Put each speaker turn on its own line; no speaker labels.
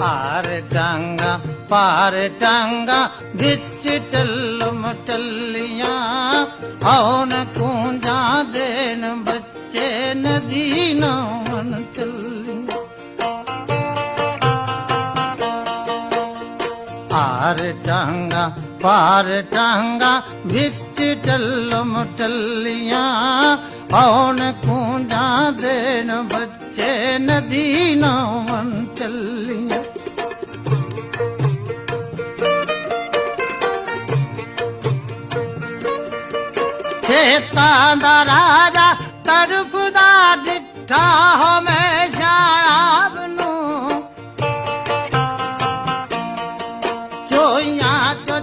ਪਾਰ ਟਾਂਗਾ ਵਿੱਚ ਟੱਲਮ ਟੱਲੀਆਂ ਆਉਣ ਕੂੰਜਾਂ ਦੇਣ ਬੱਚੇ ਨਦੀ ਨਾਵਨ ਚੱਲੀਆਂ ਆਰ ਟਾਂਗਾ ਪਾਰ ਟਾਂਗਾ ਵਿੱਚ ਟੱਲਮ ਟੱਲੀਆਂ ਆਉਣ ਕੂੰਜਾਂ ਦੇਣ ਬੱਚੇ ਨਦੀ ਨਾਵਨ ਚੱਲੀਆਂ ਖੇਤਾਂ ਦਾ ਰਾਜਾ ਤੜਫਦਾ ਡਿੱਠਾ ਹੋ ਮੈਂ ਸ਼ਰਾਬ ਨੂੰ ਚੋਈਆਂ ਚੋ